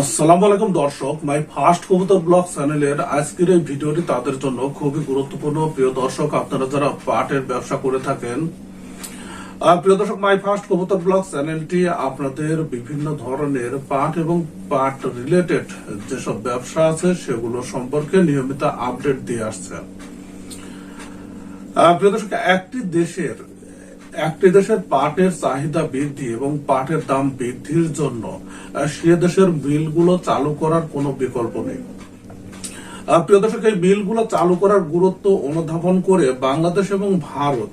আসসালামু আলাইকুম দর্শক, মাই ফার্স্ট কবুতর ব্লগ চ্যানেলের আজকের এই ভিডিওটি তাদের জন্য খুবই গুরুত্বপূর্ণ। প্রিয় দর্শক, আপনারা যারা পাটের ব্যবসা করে থাকেন প্রিয় দর্শক, মাই ফার্স্ট কবুতর ব্লগ চ্যানেলটি আপনাদের বিভিন্ন ধরনের পাট এবং পাট রিলেটেড যেসব ব্যবসা আছে, সেগুলো সম্পর্কে নিয়মিত আপডেট দিয়ে আসছে। প্রিয় দর্শক, একটি দেশের একটি দেশের পাটের চাহিদা বৃদ্ধি এবং পাটের দাম বৃদ্ধির জন্য সে দেশের মিলগুলো চালু করার কোনো বিকল্প নেই। প্রিয় দর্শক, এই মিলগুলো চালু করার গুরুত্ব অনুধাবন করে বাংলাদেশ এবং ভারত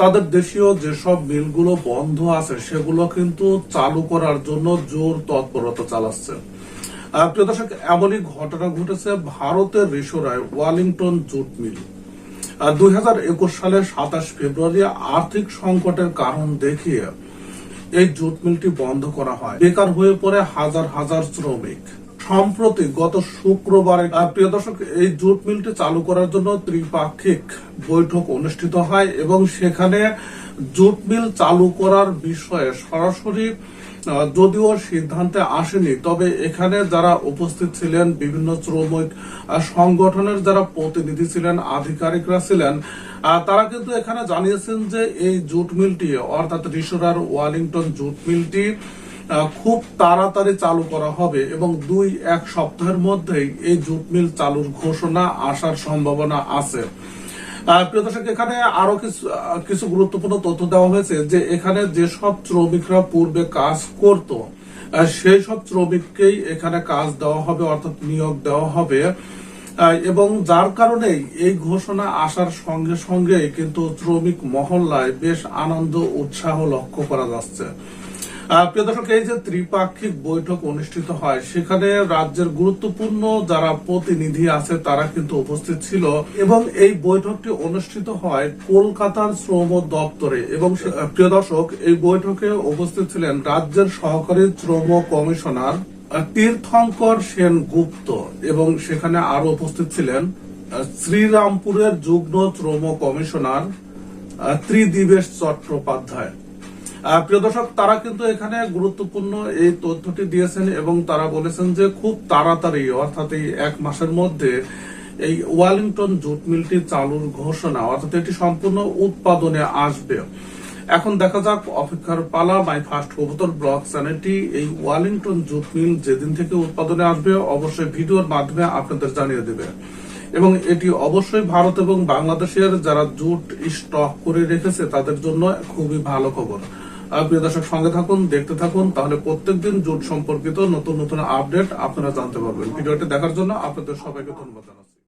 তাদের দেশীয় যেসব মিলগুলো বন্ধ আছে, সেগুলো কিন্তু চালু করার জন্য জোর তৎপরতা চালাচ্ছে। প্রিয় দর্শক, এমনই ঘটনা ঘটেছে ভারতের রিসোরায় ওয়ালিংটন জুট মিল। দুই হাজার একুশ সালের সাতাশ ফেব্রুয়ারি আর্থিক সংকটের কারণ দেখিয়ে এই জুট মিলটি বন্ধ করা হয়। বেকার হয়ে পড়ে হাজার হাজার শ্রমিক। সম্প্রতি গত শুক্রবারে প্রিয় দর্শক, এই জুট মিলটি চালু করার জন্য ত্রিপাক্ষিক বৈঠক অনুষ্ঠিত হয় এবং সেখানে জুট মিল চালু করার বিষয়ে সরাসরি যদিও সিদ্ধান্তে আসেনি, তবে এখানে যারা উপস্থিত ছিলেন, বিভিন্ন শ্রমিক সংগঠনের যারা প্রতিনিধি ছিলেন, আধিকারিকরা ছিলেন তারা কিন্তু এখানে জানিয়েছেন যে এই জুট মিলটি, অর্থাৎ রিসোরার ওয়ালিংটন জুট মিলটি খুব তাড়াতাড়ি চালু করা হবে এবং দুই এক সপ্তাহের মধ্যেই এই জুট মিল চালুর ঘোষণা আসার সম্ভাবনা আছে। প্রিয় দর্শক, এখানে আরও কিছু কিছু গুরুত্বপূর্ণ তথ্য দেওয়া হয়েছে যে এখানে যেসব শ্রমিকরা পূর্বে কাজ করত সেই সব শ্রমিককেই এখানে কাজ দেওয়া হবে অর্থাৎ নিয়োগ দেওয়া হবে। এবং যার কারণেই এই ঘোষণা আসার সঙ্গে সঙ্গে কিন্তু শ্রমিক মহল্লায় বেশ আনন্দ, উৎসাহ লক্ষ্য করা যাচ্ছে। প্রিয় দর্শক, এই যে ত্রিপাক্ষিক বৈঠক অনুষ্ঠিত হয়, সেখানে রাজ্যের গুরুত্বপূর্ণ যারা প্রতিনিধি আছে, তারা কিন্তু উপস্থিত ছিল। এবং এই বৈঠকটি অনুষ্ঠিত হয় কলকাতার শ্রম দপ্তরে। এবং প্রিয় দর্শক, এই বৈঠকে উপস্থিত ছিলেন রাজ্যের সহকারী শ্রম কমিশনার তীর্থঙ্কর সেন গুপ্ত। এবং সেখানে আরও উপস্থিত ছিলেন শ্রীরামপুরের যুগ্ম শ্রম কমিশনার ত্রিদিবেশ চট্টোপাধ্যায়। প্রিয় দর্শক, তারা কিন্তু এখানে গুরুত্বপূর্ণ এই তথ্যটি দিয়েছেন এবং তারা বলেছেন যে খুব তাড়াতাড়ি, অর্থাৎ এই এক মাসের মধ্যে এই ওয়ালিংটন জুট মিলটি চালুর ঘোষণা, অর্থাৎ এটি সম্পূর্ণ উৎপাদনে আসবে। এখন দেখা যাক, অপেক্ষার পালা, মাই ফার্স্ট কবুতর ব্লগ চ্যানেলটি, এই ওয়ালিংটন জুট মিল যেদিন থেকে উৎপাদনে আসবে, অবশ্যই ভিডিওর মাধ্যমে আপনাদের জানিয়ে দেবে। এবং এটি অবশ্যই ভারত এবং বাংলাদেশের যারা জুট স্টক করে রেখেছে, তাদের জন্য খুবই ভালো খবর। প্রিয় দর্শক, সঙ্গে থাকুন, দেখতে থাকুন, তাহলে প্রত্যেকদিন জোট সম্পর্কিত নতুন নতুন আপডেট আপনারা জানতে পারবেন। ভিডিওটি দেখার জন্য আপনাদের সবাইকে ধন্যবাদ জানাচ্ছি।